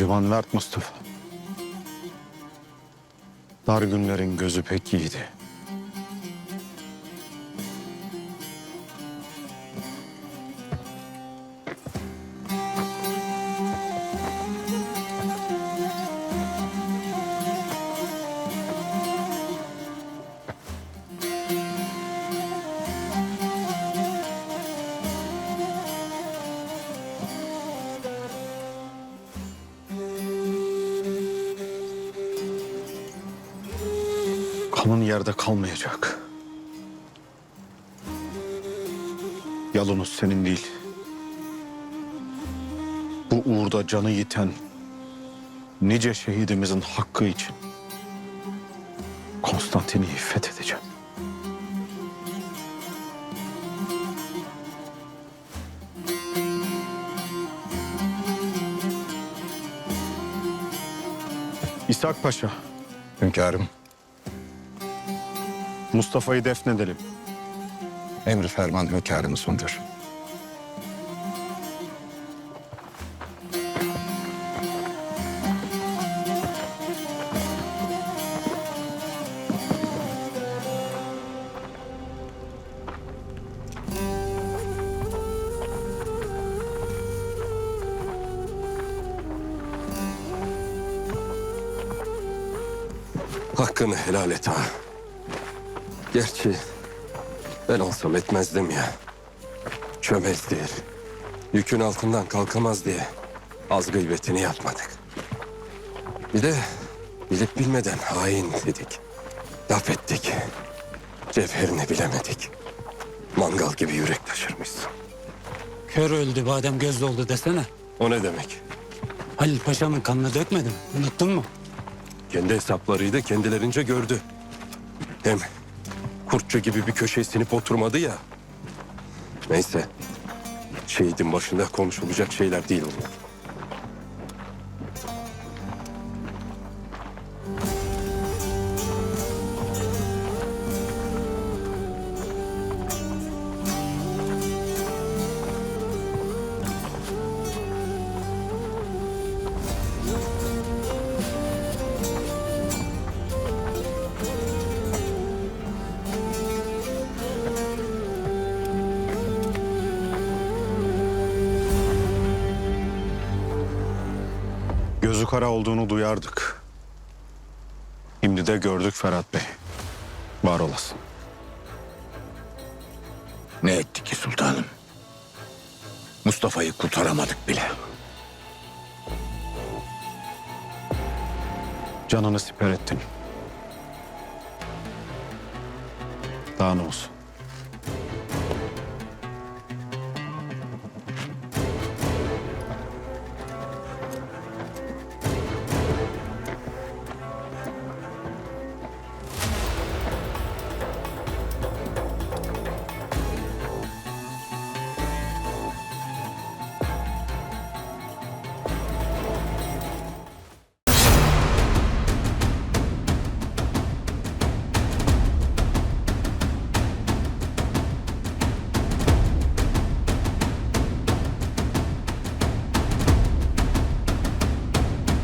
Civan Mert Mustafa. Dar günlerin gözü pek iyiydi. Kanın yerde kalmayacak. Yalınız senin değil. Bu uğurda canı yiten nice şehidimizin hakkı için Konstantin'i fethedeceğim. İshak Paşa, Hünkârım, Mustafa'yı defnedelim. emri ferman hünkârımızındır. Hakkını helal et ha. Gerçi ben olsam etmezdim ya. Çömez değil. Yükün altından kalkamaz diye az gıybetini yapmadık. Bir de bilip bilmeden hain dedik. Laf ettik. Cevherini bilemedik. Mangal gibi yürek taşırmışsın. Kör öldü badem göz doldu desene. O ne demek? Halil Paşa'nın kanını dökmedim. Unuttun mu? Kendi hesaplarıydı kendilerince gördü. Hem kurtça gibi bir köşeye sinip oturmadı ya. Neyse. Şehidin başında konuşulacak şeyler değil bunlar. Gözü kara olduğunu duyardık. Şimdi de gördük Ferhat Bey. Var olasın. Ne etti ki sultanım? Mustafa'yı kurtaramadık bile. Canını siper ettin. Daha ne olsun?